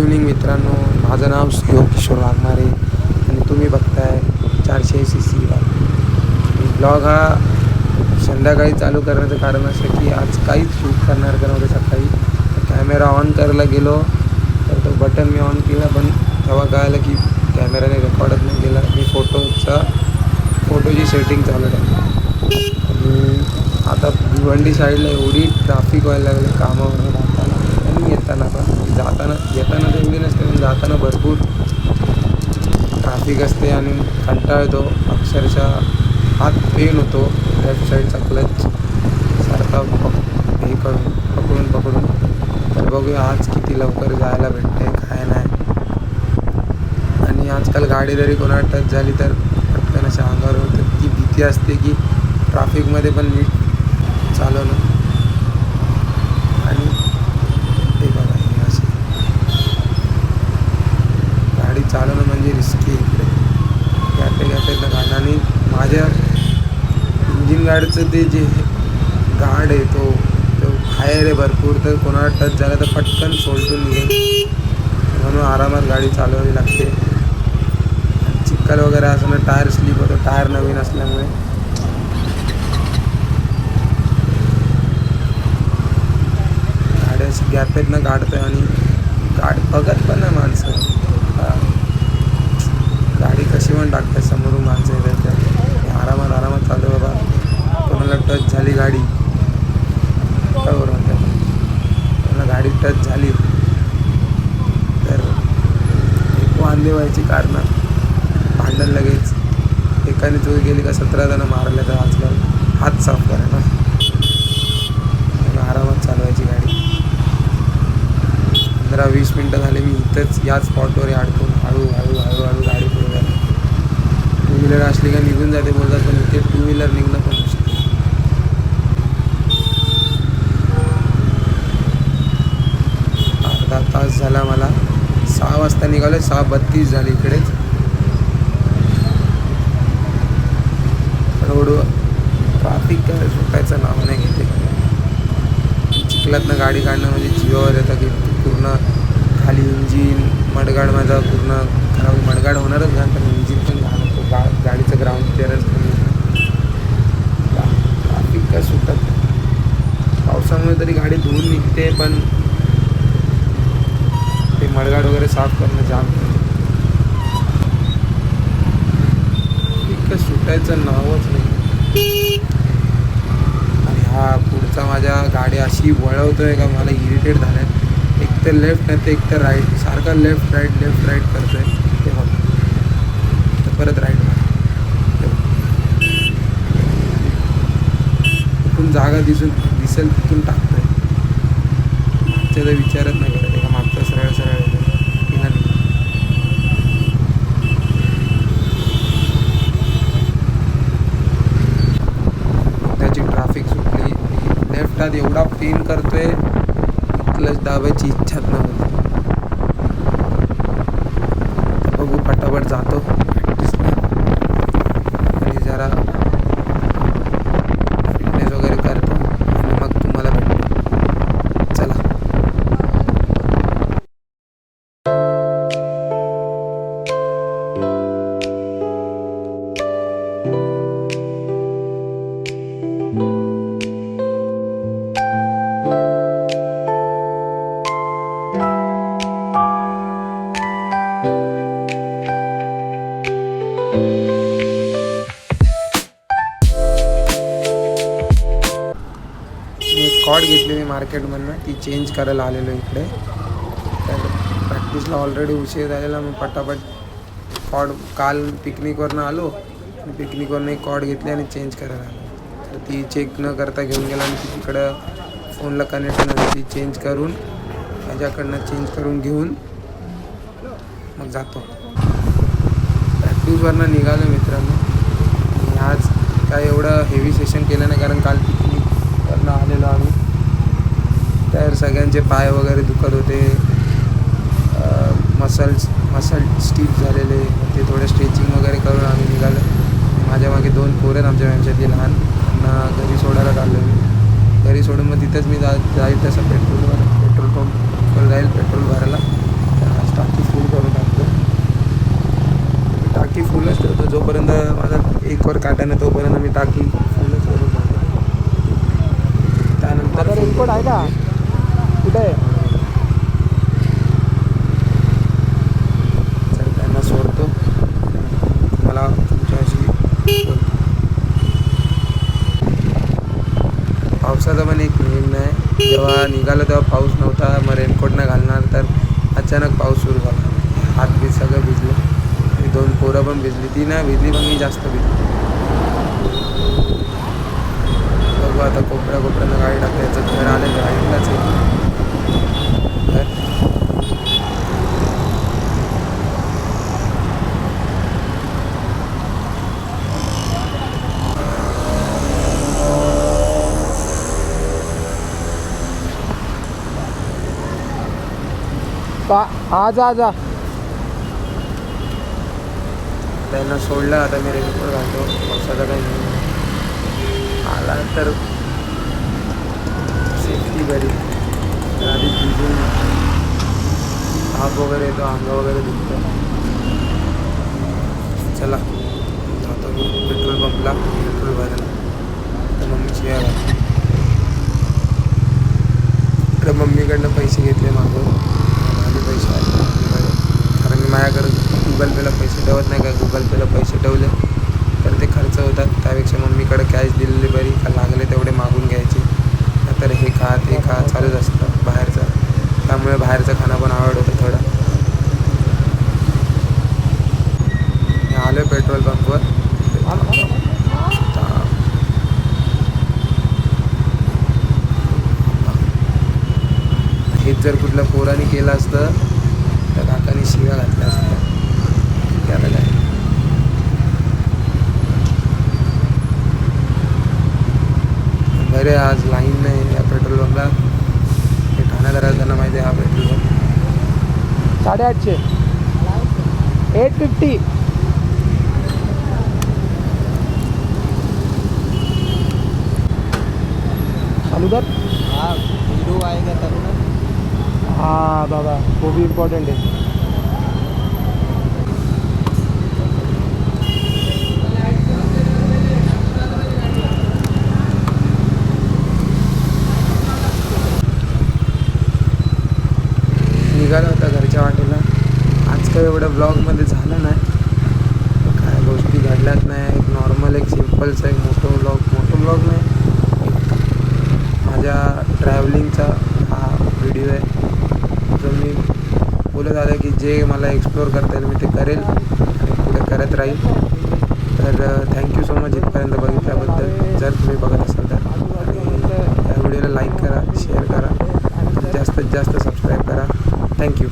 Evening मित्रांनो. माझं नाव योग किशोर वाघमारे आणि तुम्ही बघताय चारशे सी सी ब्लॉग हा संध्याकाळी चालू करण्याचं कारण असं की आज काहीच शूट करणार का नव्हतं सकाळी. कॅमेरा ऑन करायला गेलो तर तो बटन मी ऑन केला पण तेव्हा कळालं की कॅमेराने रेकॉर्डच नाही केला. मी फोटोचा फोटोची सेटिंग चालू आहे आणि आता भिवंडी साईडला एवढी ट्राफिक व्हायला लागली कामावरून जाताना आणि येताना पण. जाताना येताना तर नसते पण जाताना भरपूर ट्रॅफिक असते आणि कंटाळ येतो. अक्षरशः हात पेन होतो. लेफ्ट साईडचा क्लच सारखा पक हे करून पकडून पकडून. तर बघूया आज किती लवकर जायला भेटते काय नाही. आणि आजकाल गाडी जरी कोणा टच झाली तर पटकन अशा अंगावर होतं ती भीती असते की ट्रॅफिकमध्ये पण नीट चालवणं आणि हे बघा हे असे गाडी चालवणं म्हणजे रिस्की इकडे गॅटे गॅटेतनं गाणं आणि माझ्या बाहेरचं गाडीचं ते जे गाड आहे तो तो बाहेर आहे भरपूर तर कोणाला टच झाला तर पटकन सोलटून घे. म्हणून आरामात गाडी चालवावी लागते. आणि चिखल वगैरे असं टायर स्लिप होतो टायर नवीन असल्यामुळे. गाड्या गॅपेतनं काढतोय आणि गाडी बघत पण नाही माणसं. गाडी कशी पण टाकतात समोरून माणसं येतात आरामात आरामात चालू आहे टच झाली गाडी. त्यांना गाडी टच झाली. तर एक वांदे व्हायची कारणं. भांडण लगेच. एकाने चोरी गेली का सतरा जण मारले तर आजकाल हात साफ करायला आरामात चालवायची गाडी. पंधरा वीस मिनटं झाले मी इथंच याच स्पॉटवर अडकून हळू हळू हळू हळू गाडी पुढे झाली टू व्हीलर असली का निघून जाते बोलतात पण इथे टू व्हीलर निघणं पण तास झाला मला. सहा वाजता निघालो सहा बत्तीस झाली इकडेच रोड ट्राफिक काय सुटायचं नाव नाही घेते. चिखलातनं गाडी काढणं म्हणजे जीवावर येतं की पूर्ण खाली इंजिन मडगाड माझा पूर्ण खराब. मडगाड होणारच घाण पण इंजिन पण घाण होतो. गा गाडीचं ग्राउंड क्लिअरन्स कमी ट्राफिक काय सुटत पावसामुळे तरी गाडी धुवून निघते पण ते मडगाड वगैरे साफ करणं जाम. इतकं सुटायचं नावच नाही. आणि हा पुढचा माझ्या गाडी अशी वळवतोय का मला इरिटेट झालंय. एक तर लेफ्ट नाही तर एक तर राईट सारखा लेफ्ट राईट लेफ्ट राईट करतोय. ते बघ. तर परत राईट तिथून जागा दिसून दिसेल तिथून टाकतोय. मागच्या तर विचारत नाही करत. एका का मागचा सरळ सरळ येतोय की नाही त्याची ट्रॅफिक सुटली लेफ्टात एवढा पेन करतोय क्लच दाबायची इच्छाच नव्हती बघू फटाफट जातो. आणि जरा फिटनेस वगैरे करतो. आणि मग तुम्हाला भेटतो. चला. मी एक कॉड घेतलेली मार्केटमधनं ती चेंज करायला आलेलो इकडे. तर प्रॅक्टिसला ऑलरेडी उशीर झालेला मग पटापट कॉड काल पिकनिकवरनं आलो. आणि पिकनिकवरनं एक कॉड घेतली आणि चेंज करायला आलो. तर ती चेक न करता घेऊन गेला आणि ती तिकडं फोनला कनेक्ट नव्हती ती चेंज करून माझ्याकडनं चेंज करून घेऊन मग जातो. प्रॅक्टिसवरनं निघालो मित्रांनो. आज काय एवढं हेवी सेशन केलं नाही कारण काल पिकनिकवरनं आलेलो आम्ही. तर सगळ्यांचे पाय वगैरे दुखत होते. मसल्स मसल स्टीप झालेले. ते थोडे स्ट्रेचिंग वगैरे करून आम्ही निघालो. माझ्या मागे दोन पोरं आहेत आमच्या वंशातली लहान. त्यांना घरी सोडायला चाललो मी. घरी सोडून मग तिथंच मी जा जाईल तसं पेट्रोलवर पेट्रोल पंप जाईल पेट्रोल भरायला तर टाकी फुल करून टाकतो टाकी फुलच ठेवतो जोपर्यंत माझा एकवर काटा नाही तोपर्यंत मी टाकी फुलच करून टाकतो त्यानंतर आता full रेनकोट आहे का? कुठे? आहे त्यांना सोडतो. मला पावसाचा पण एक नियम आहे. जेव्हा निघालं तेव्हा पाऊस नव्हता मग रेनकोट न घालणार तर अचानक पाऊस सुरू झाला. हात बीत सगळं भिजलं. दोन पोरं पण भिजली. ती नाही भिजली पण मी जास्त भिजली. बघू आता कोपऱ्या कोपऱ्यानं गाडी टाकते. याचं घर आलं घर पा आज आज आ त्यांना सोडलं आता मी रेनकोट घालतो पावसाचा काही नाही. आला तर बरी तर आधी भिजून ताप वगैरे येतो अंग वगैरे दुखतं चला। जातो मी पेट्रोल पंपला पेट्रोल भरायला तर मम्मीची आहे तर मम्मीकडनं पैसे घेतले मागून पैसे मम्मीकडे कारण माझ्याकडे गुगल पेला पैसे ठेवत नाही का गुगल पेला जर कुठल्या पोराने केलं असतं तर काकाने शिव्या घातल्या असत्या. त्याला काय? बरे आज लाईन नाही या पेट्रोल पंपला हे ठाण्याला राहताना माहिती आहे हा पेट्रोल पंप. साडेआठशे. एट फिफ्टी चालू कर हाँ हीरो आएगा तब ना हाँ दादा वो भी इम्पोर्टेंट है निघाला होता घरच्या वाटेला. आज काय एवढं ब्लॉगमध्ये झालं नाही. काय गोष्टी घडल्याच नाही. एक नॉर्मल एक सिम्पलचा एक मोठं ब्लॉग मोठं ब्लॉग नाही. माझ्या ट्रॅव्हलिंगचा हा व्हिडिओ आहे. मी बोलत आलं की जे मला एक्सप्लोअर करता येईल मी ते करेल आणि पुढे करत राहील. तर थँक्यू सो मच इथपर्यंत बघितल्याबद्दल. जर तुम्ही बघत असाल तर. आणि या व्हिडिओला लाईक करा शेअर करा. जास्तीत जास्त सबस्क्राईब करा. थँक्यू